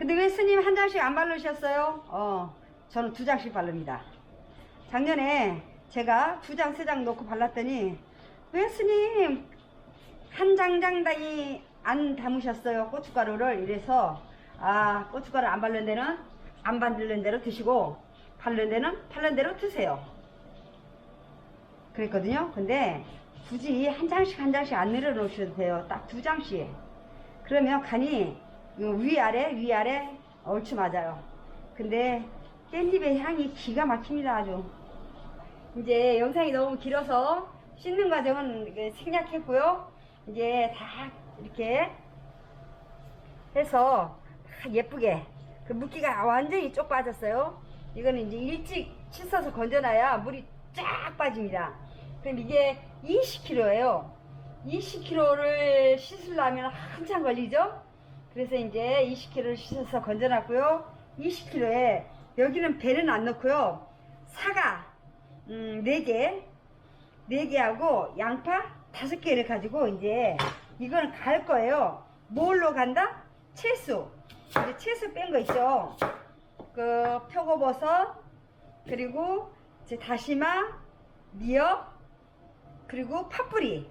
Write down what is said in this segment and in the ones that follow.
근데 왜 스님 한 장씩 안 바르셨어요? 어, 저는 두 장씩 바릅니다. 작년에 제가 두 장, 세 장 놓고 발랐더니 왜 스님 한 장장당이 안 담으셨어요? 고춧가루를? 이래서 아 고춧가루 안 바른 데는 안 바르는 대로 드시고 바른 데는 바른 대로 드세요. 그랬거든요. 근데 굳이 한 장씩 한 장씩 안 내려 놓으셔도 돼요. 딱 두 장씩. 그러면 간이 위아래 위아래 얼추 맞아요 근데 깻잎의 향이 기가 막힙니다 아주 이제 영상이 너무 길어서 씻는 과정은 그 생략했고요. 이제 다 이렇게 해서 다 예쁘게 그 물기가 완전히 쪽 빠졌어요. 이거는 이제 일찍 씻어서 건져놔야 물이 쫙 빠집니다. 그럼 이게 20kg예요. 20kg를 씻으려면 한참 걸리죠? 그래서 이제 20kg를 씻어서 건져놨고요. 20kg에 여기는 배는 안 넣고요. 사과 음, 4개, 4개하고 양파 5개를 가지고 이제 이거는 갈 거예요. 뭘로 간다? 채수. 이제 채수 뺀거 있죠? 그 표고버섯, 그리고 이제 다시마, 미역, 그리고 팥뿌리.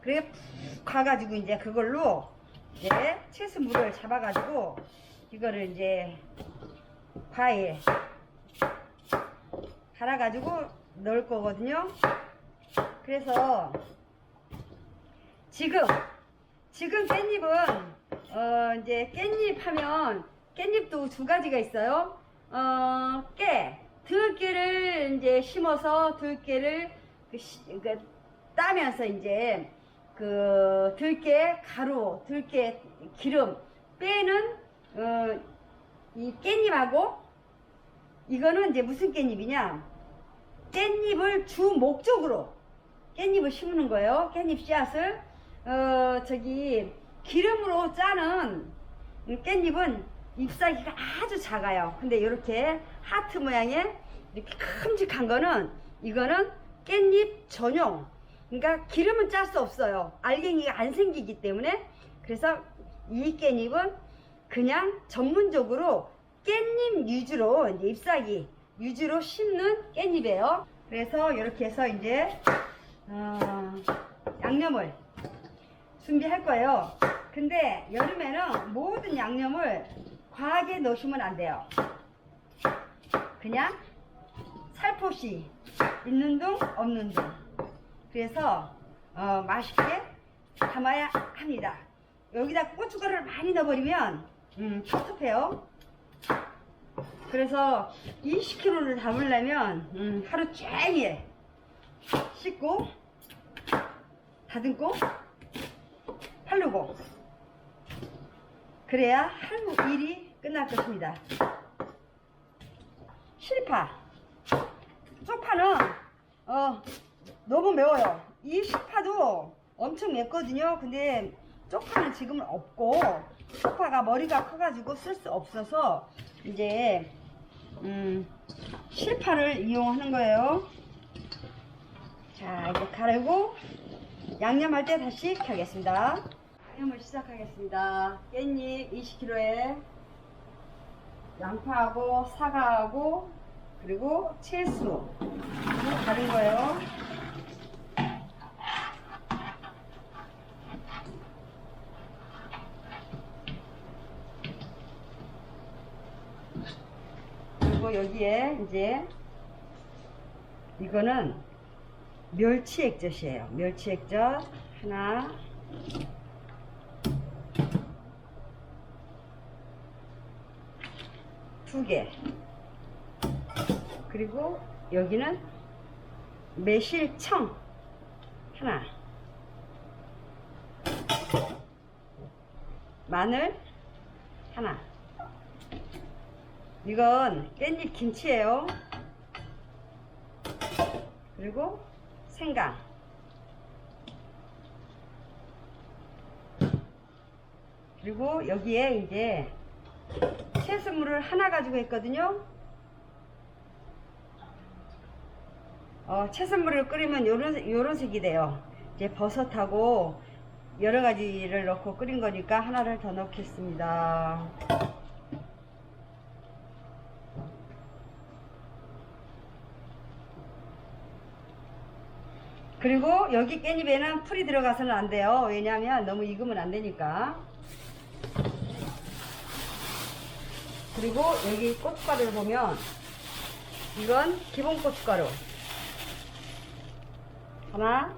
그래 푹 가가지고 이제 그걸로 이제 채수 물을 잡아가지고 이거를 이제 과일 갈아가지고 넣을 거거든요. 그래서 지금 지금 깻잎은 어 이제 깻잎 하면 깻잎도 두 가지가 있어요. 어 깨, 들깨를 이제 심어서 들깨를 그 시- 그 따면서 이제 그 들깨 가루, 들깨 기름 빼는 어 이 깻잎하고 이거는 이제 무슨 깻잎이냐? 깻잎을 주 목적으로 깻잎을 심는 거예요. 깻잎 씨앗을 어 저기 기름으로 짜는 깻잎은 잎사귀가 아주 작아요. 근데 이렇게 하트 모양의 이렇게 큼직한 거는 이거는 깻잎 전용. 그러니까 기름은 짤 수 없어요. 알갱이가 안 생기기 때문에 그래서 이 깻잎은 그냥 전문적으로 깻잎 유주로 이제 잎사귀 유주로 심는 깻잎이에요. 그래서 이렇게 해서 이제 어, 양념을 준비할 거예요. 근데 여름에는 모든 양념을 과하게 넣으시면 안 돼요. 그냥 살포시 있는 둥 없는 둥. 그래서 어, 맛있게 담아야 합니다. 여기다 고춧가루를 많이 넣어버리면 음, 텁텁해요. 그래서 20kg를 담으려면 음, 하루 종일 씻고 다듬고 팔르고 그래야 하루 일이 끝날 것입니다. 실파 쪽파는 어 너무 매워요. 이 실파도 엄청 맵거든요. 근데 쪽파는 지금은 없고 쪽파가 머리가 커가지고 쓸 수 없어서 이제 음, 실파를 이용하는 거예요. 자 이제 가르고 양념할 때 다시 켜겠습니다. 양념을 시작하겠습니다. 깻잎 20kg에 양파하고 사과하고 그리고 이거 다른 거예요. 여기에 이제 이거는 멸치 액젓이에요. 멸치 액젓 하나 두 개. 그리고 여기는 매실청 하나. 마늘 하나. 이건 깻잎 김치예요. 그리고 생강. 그리고 여기에 이제 채수물을 하나 가지고 있거든요. 어, 채소물을 끓이면 요런, 요런 색이 돼요. 이제 버섯하고 여러 가지를 넣고 끓인 거니까 하나를 더 넣겠습니다. 그리고 여기 깻잎에는 풀이 들어가서는 안 돼요. 왜냐하면 너무 익으면 안 되니까. 그리고 여기 고춧가루를 보면 이건 기본 고춧가루. 하나.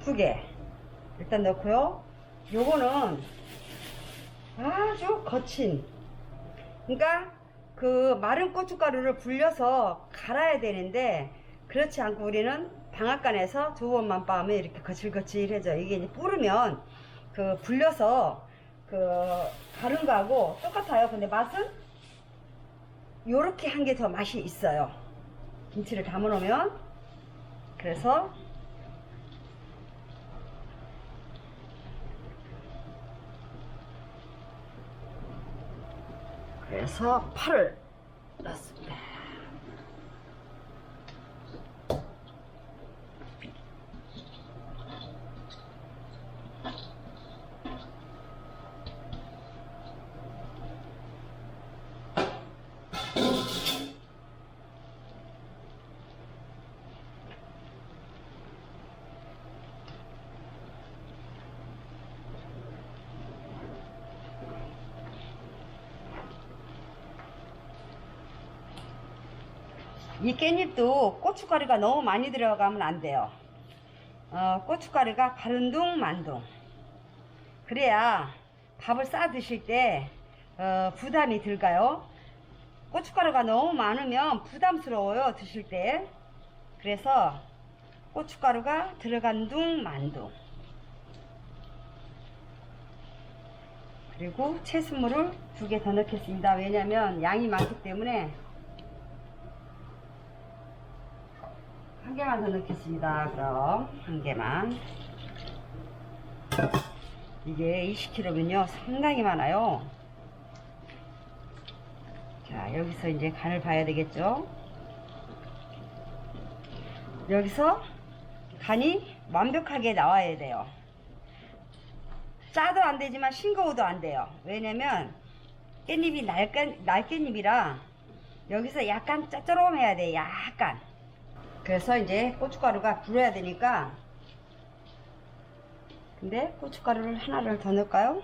두 개. 일단 넣고요. 요거는 아주 거친. 그러니까 그 마른 고춧가루를 불려서 갈아야 되는데 그렇지 않고 우리는 방앗간에서 두 번만 빻으면 이렇게 거칠거칠해져. 이게 이제 뿌르면 그 불려서 그 다른 거하고 똑같아요. 근데 맛은 요렇게 한 게 더 맛이 있어요. 김치를 담아 놓으면. 그래서 그래서 파를 넣습니다. 이 깻잎도 고춧가루가 너무 많이 들어가면 안 돼요. 어, 고춧가루가 바른둥 만둥. 그래야 밥을 싸 드실 때 어, 부담이 들까요? 고춧가루가 너무 많으면 부담스러워요 드실 때. 그래서 고춧가루가 들어간 둥 만둥. 그리고 채소물을 두 개 더 넣겠습니다. 왜냐면 양이 많기 때문에 한 개만 더 넣겠습니다. 그럼 한 개만. 이게 20kg면요 상당히 많아요. 자 여기서 이제 간을 봐야 되겠죠. 여기서 간이 완벽하게 나와야 돼요. 짜도 안 되지만 싱거워도 안 돼요. 왜냐면 깻잎이 날깻, 날깻잎이라 여기서 약간 짭조름해야 돼. 약간. 그래서 이제 고춧가루가 불어야 되니까. 근데 고춧가루를 하나를 더 넣을까요?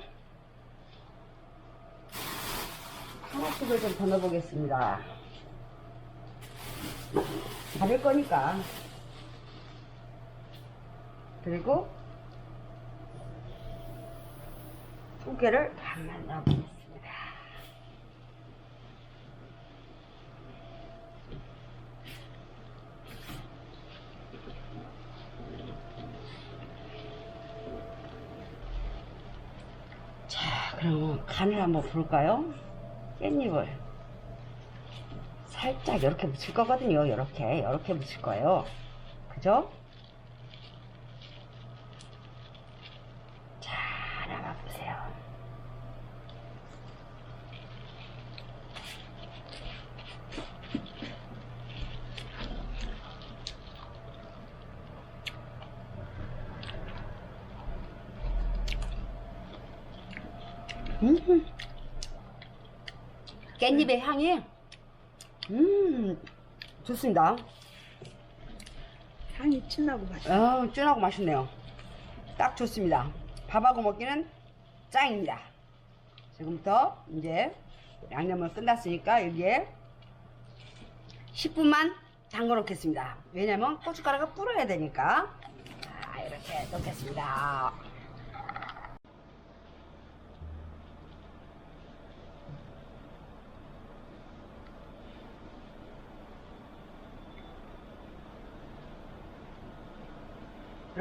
하나씩을 좀 더 넣어보겠습니다. 바를 거니까. 그리고 두 개를 반만 넣어보겠습니다 자, 그럼 간을 한번 볼까요? 깻잎을 살짝 이렇게 묻힐 거거든요. 이렇게, 이렇게 묻힐 거예요. 그죠? 자, 하나 보세요. 음. 깻잎의 향이 음 좋습니다. 향이 진하고 맛있어. 어, 진하고 맛있네요. 딱 좋습니다. 밥하고 먹기는 짱입니다. 지금부터 이제 양념을 끝났으니까 여기에 10분만 담궈 놓겠습니다. 왜냐면 고춧가루가 불어야 되니까. 자, 이렇게 넣겠습니다.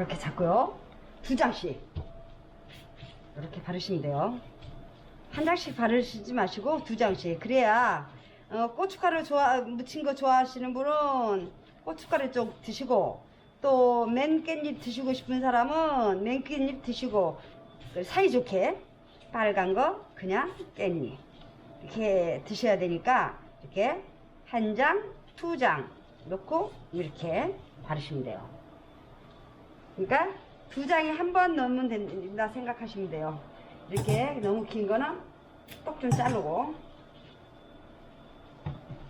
이렇게 잡고요. 두 장씩. 이렇게 바르시면 돼요. 한 장씩 바르시지 마시고 두 장씩. 그래야 어, 고춧가루 좋아 묻힌 거 좋아하시는 분은 고춧가루 쪽 드시고 또 맨깻잎 드시고 싶은 사람은 맨깻잎 드시고 그 사이좋게 빨간 거 그냥 깻잎 이렇게 드셔야 되니까 이렇게 한 장, 두 장 넣고 이렇게 바르시면 돼요. 그러니까 두 장에 한번 넣으면 된다 생각하시면 돼요. 이렇게 너무 긴 거는 똑 좀 자르고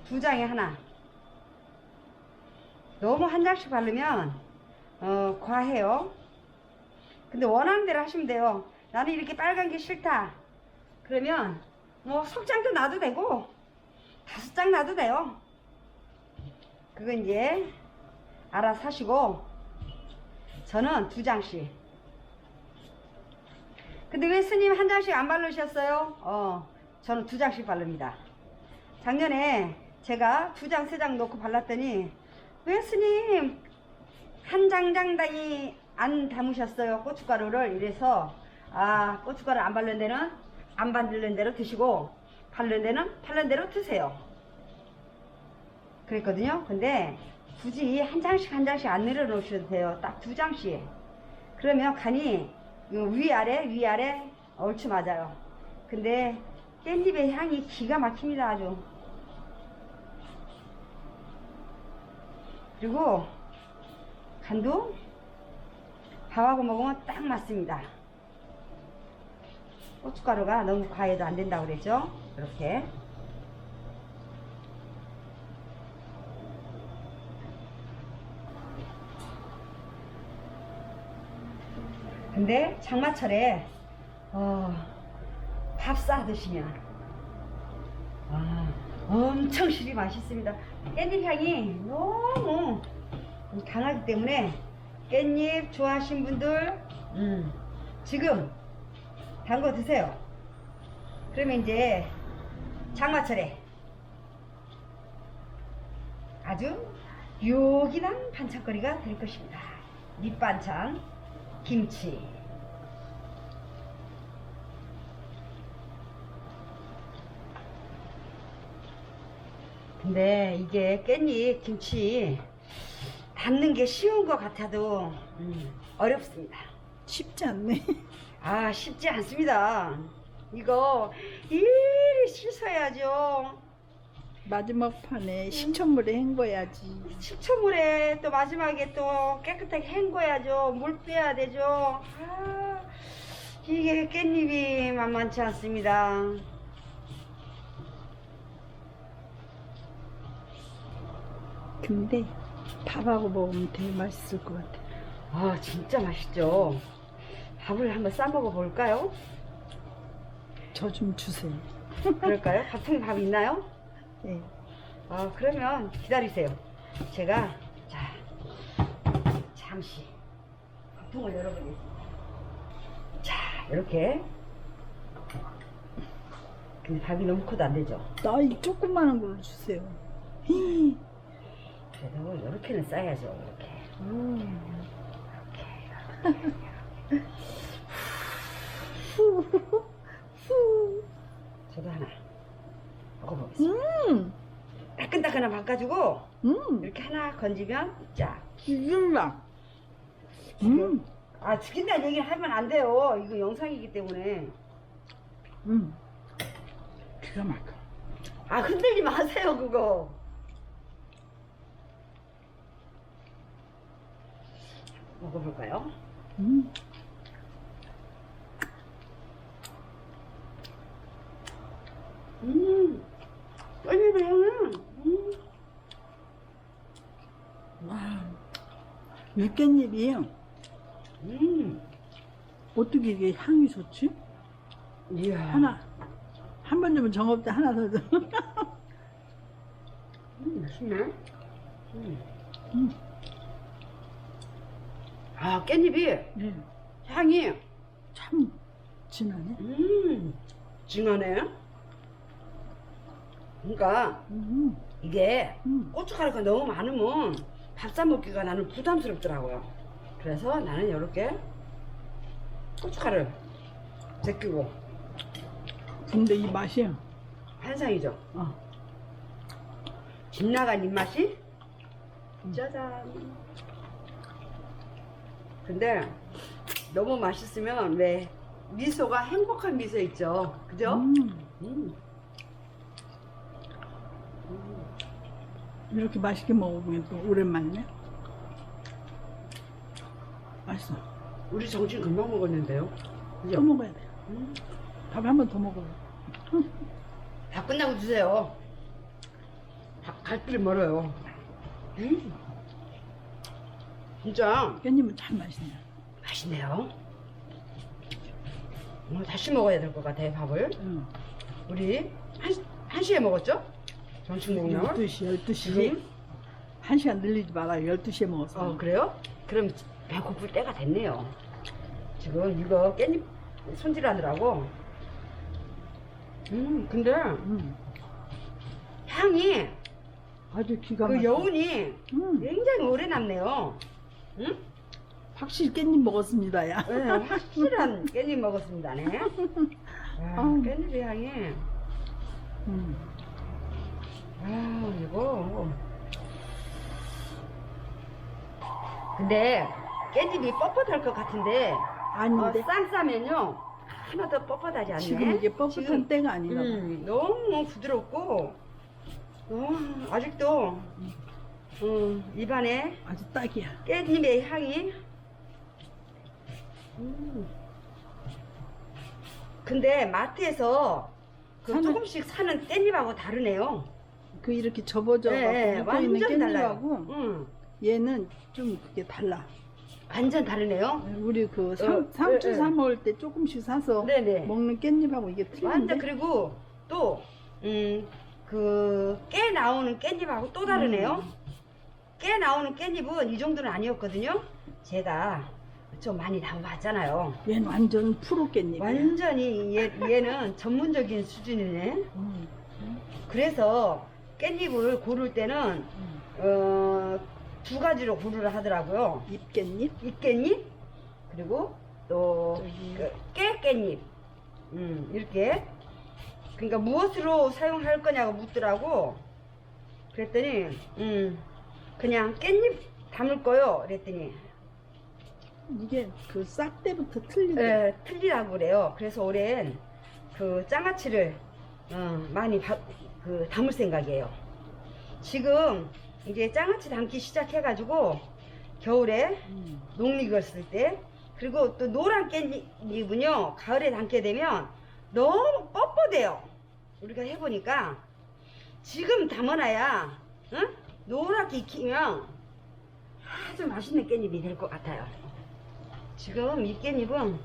두 장에 하나 너무 한 장씩 바르면 어, 과해요. 근데 원하는 대로 하시면 돼요. 나는 이렇게 빨간 게 싫다. 그러면 뭐 석장도 놔도 되고 다섯 장 놔도 돼요. 그거 이제 알아서 하시고 저는 두 장씩. 근데 왜 스님 한 장씩 안 바르셨어요? 어, 저는 두 장씩 바릅니다. 작년에 제가 두 장, 세장 넣고 발랐더니 왜 스님 한 장장당이 안 담으셨어요 고춧가루를 이래서 아 고춧가루 안 바른 데는 안 바른 대로 드시고 바른 데는 바른 대로 드세요 그랬거든요 근데 굳이 한 장씩 한 장씩 안 늘어 놓으셔도 돼요 딱 두 장씩 그러면 간이 위아래 위아래 얼추 맞아요 근데 깻잎의 향이 기가 막힙니다 아주 그리고 간도 밥하고 먹으면 딱 맞습니다. 고춧가루가 너무 과해도 안 된다고 그랬죠? 이렇게. 근데 장마철에 어, 밥 싸 드시면 아, 엄청 실이 맛있습니다. 깻잎 향이 너무 강하기 때문에 깻잎 좋아하시는 분들 음, 지금 담궈 드세요. 그러면 이제 장마철에 아주 요긴한 반찬거리가 될 것입니다. 밑반찬, 김치. 근데 이게 깻잎 김치 담는 게 쉬운 것 같아도 음, 어렵습니다. 쉽지 않네. 아 쉽지 않습니다. 이거 일일이 씻어야죠. 마지막 판에 식초물에 헹궈야지. 식초물에 또 마지막에 또 깨끗하게 헹궈야죠. 물 빼야 되죠. 아, 이게 깻잎이 만만치 않습니다. 근데 밥하고 먹으면 되게 맛있을 것 같아. 아 진짜 맛있죠. 밥을 한번 싸 먹어 볼까요? 저 좀 주세요. 그럴까요? 밥통에 밥 있나요? 네. 아 그러면 기다리세요. 제가 자 잠시 밥통을 열어보겠습니다. 자 이렇게 근데 밥이 너무 커도 안 되죠. 나이 조그마한 걸로 주세요. 히. 그래도 이렇게는 싸야죠. 이렇게 음. 저도 하나 먹어보겠습니다. 음. 따끈따끈한 밥 가지고 음. 이렇게 하나 건지면 자. 죽인다. 음. 아 죽인다는 얘기 하면 안 돼요. 이거 영상이기 때문에. 음. 기가 막혀. 아 흔들지 마세요 그거. 먹어볼까요? 음. 음, 깻잎의 향은 음, 와. 이 깻잎이 음, 어떻게 이게 향이 좋지? 이야, 하나. 한 번 주면 정없때 하나 더 줘. 음, 맛있네. 음. 음. 아 깻잎이 네. 향이 참 진하네. 음, 진하네. 그러니까 음. 이게 음. 고춧가루가 너무 많으면 밥사 먹기가 나는 부담스럽더라고요. 그래서 나는 이렇게 고춧가루 제끼고 근데 이 맛이 환상이죠. 어. 집 나간 입맛이 음. 짜잔. 근데 너무 맛있으면 왜 미소가 행복한 미소 있죠. 그죠? 음. 음. 이렇게 맛있게 먹어보면 또 오랜만이네. 맛있어. 우리 정신 금방 먹었는데요. 또? 먹어야 돼. 음. 밥한번 더 먹어요. 다 끝나고 드세요. 갈 길이 멀어요. 음. 진짜 깻잎은 참 맛있네. 맛있네요. 오늘 다시 먹어야 될 것 같아요, 밥을. 응. 우리 한, 한 시에 먹었죠? 점심 걸? 12시, 12시. 지금? 한 시간 늘리지 마라. 12시에 먹었어. 어, 그래요? 그럼 배고플 때가 됐네요. 지금 이거 깻잎 손질하느라고. 음, 근데 응. 향이, 아주 기가 그 막혀. 여운이 응. 굉장히 오래 남네요. 응? 확실히 깻잎 먹었습니다, 야. 네, 확실한 깻잎 먹었습니다, 네. 와, 아우. 깻잎의 향이, 응. 아, 이거. 근데 깻잎이 뻣뻣할 것 같은데, 아닌데. 어, 쌈싸면요 하나도 뻣뻣하지 않네. 지금 이게 뻣뻣한 지금, 때가 아닌가 봐. 음, 너무 부드럽고, 어, 아직도 음, 입안에 아주 딱이야. 깻잎의 향이. 음. 근데 마트에서 그 사는- 조금씩 사는 깻잎하고 다르네요. 그 이렇게 접어져 네, 갖고 먹고 있는 완전 달라요. 깻잎하고 음, 얘는 좀 그게 달라. 완전 다르네요. 우리 그 어, 상, 상추 예, 예. 사 먹을 때 조금씩 사서 네네. 먹는 깻잎하고 이게 틀린데. 완전 그리고 또, 음, 그, 깨 나오는 깻잎하고 또 다르네요. 음. 깨 나오는 깻잎은 이 정도는 아니었거든요. 제가 좀 많이 담아봤잖아요. 얘는 완전 프로 깻잎이야. 완전히 얘, 얘는 전문적인 수준이네. 음, 그래서 깻잎을 고를 때는, 음. 어, 두 가지로 고르라 하더라고요. 잎깻잎? 잎깻잎, 그리고 또, 저기. 그 깨깻잎. 음, 이렇게. 그러니까 무엇으로 사용할 거냐고 묻더라고. 그랬더니, 음, 그냥 깻잎 담을 거요. 그랬더니, 이게 그 싹 때부터 틀린데. 예, 틀리라고 그래요. 그래서 올해는 그 장아찌를 어, 많이 바- 그 담을 생각이에요. 지금 이제 장아찌 담기 시작해가지고 겨울에 음. 녹 익었을 때 그리고 또 노란 깻잎은요 가을에 담게 되면 너무 뻣뻣해요. 우리가 해보니까 지금 담아놔야 응? 노랗게 익히면 아주 맛있는 깻잎이 될 것 같아요. 지금 이 깻잎은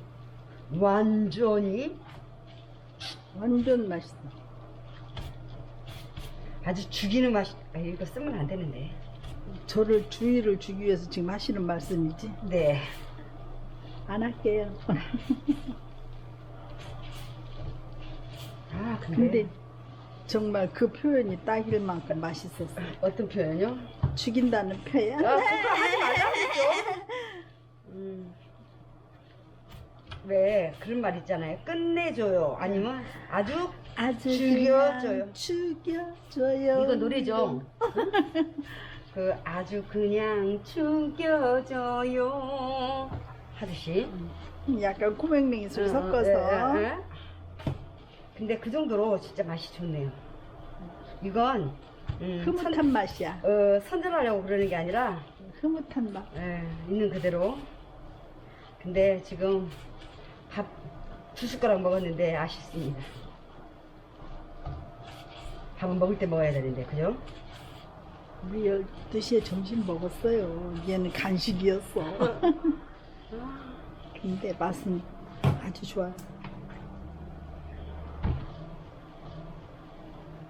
완전히 완전 맛있어. 아주 죽이는 맛이 아, 이거 쓰면 안 되는데 저를 주의를 주기 위해서 지금 하시는 말씀이지. 네 안 할게요. 아, 근데, 근데 정말 그 표현이 딱일 만큼 맛있었어. 어떤 표현이요? 죽인다는 표현. 아, 그거 하지 말라고 음. 왜 그런 말 있잖아요. 끝내줘요. 아니면 아주 아주 죽여줘요. 그냥 죽여줘요. 이거 노래죠. 그 아주 그냥 죽여줘요 하듯이. 약간 코맹맹이 술 어, 섞어서 예, 예, 예. 근데 그 정도로 진짜 맛이 좋네요. 이건 음, 흐뭇한 맛이야. 선, 어, 선전하려고 그러는 게 아니라 흐뭇한 맛. 예, 있는 그대로. 근데 지금 밥 두 숟가락 먹었는데 아쉽습니다. 밥은 먹을 때 먹어야 되는데, 그죠? 우리 12시에 점심 먹었어요. 얘는 간식이었어. 근데 맛은 아주 좋아.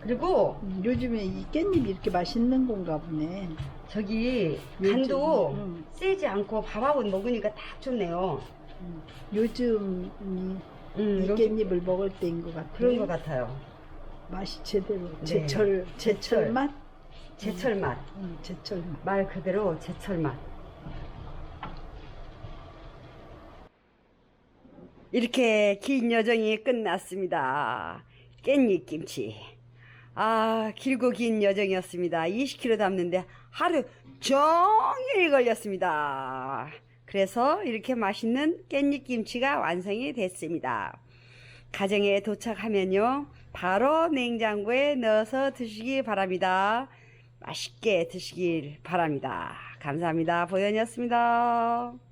그리고 음, 요즘에 이 깻잎이 이렇게 맛있는 건가 보네. 저기 요즘, 간도 음. 세지 않고 밥하고 먹으니까 딱 좋네요. 음, 요즘 이, 음, 깻잎을 먹을 때인 것 같아. 그런 것 같아요. 맛이 제대로 네. 제철 제철 제철. 맛. 제철 맛. 음, 제철 맛. 말 그대로 제철 맛. 이렇게 긴 여정이 끝났습니다. 깻잎 김치. 아, 길고 긴 여정이었습니다. 20km 담는데 하루 종일 걸렸습니다. 그래서 이렇게 맛있는 깻잎 김치가 완성이 됐습니다. 가정에 도착하면요, 바로 냉장고에 넣어서 드시기 바랍니다. 맛있게 드시길 바랍니다. 감사합니다. 보현이었습니다.